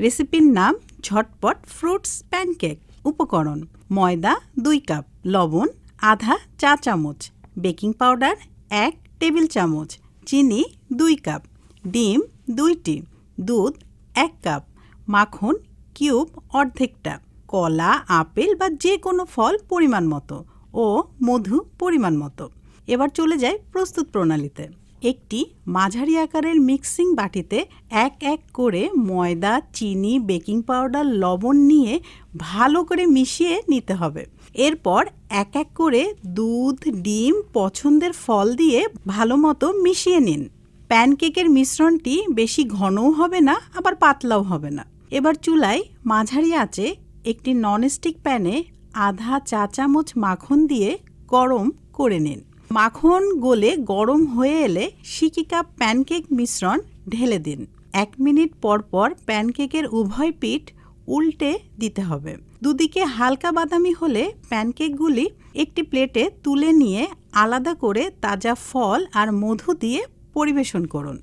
রেসিপির নাম ঝটপট ফ্রুটস প্যানকেক উপকরণ। ময়দা দুই কাপ, লবণ, আধা চা চামচ, বেকিং পাউডার এক টেবিল চামচ, চিনি দুই কাপ, ডিম দুইটি, দুধ এক কাপ, মাখন কিউব অর্ধেকটা, কলা, আপেল বা যে কোনো ফল পরিমাণ মতো ও মধু পরিমাণ মতো। এবার চলে যাই প্রস্তুত প্রণালীতে। একটি মাঝারি আকারের মিক্সিং বাটিতে এক এক করে ময়দা, চিনি, বেকিং পাউডার, লবণ নিয়ে ভালো করে মিশিয়ে নিতে হবে। এরপর এক এক করে দুধ, ডিম, পছন্দের ফল দিয়ে ভালো মতো মিশিয়ে নিন। প্যানকেকের মিশ্রণটি বেশি ঘনও হবে না, আবার পাতলাও হবে না। এবার চুলায় মাঝারি আঁচে একটি ননস্টিক প্যানে আধা চা চামচ মাখন দিয়ে গরম করে নিন। মাখন গলে গরম হয়ে এলে সিকি কাপ প্যানকেক মিশ্রণ ঢেলে দিন। এক মিনিট পর পর প্যানকেকের উভয় পিঠ উল্টে দিতে হবে। দুদিকে হালকা বাদামি হলে প্যানকেকগুলি একটি প্লেটে তুলে নিয়ে আলাদা করে তাজা ফল আর মধু দিয়ে পরিবেশন করুন।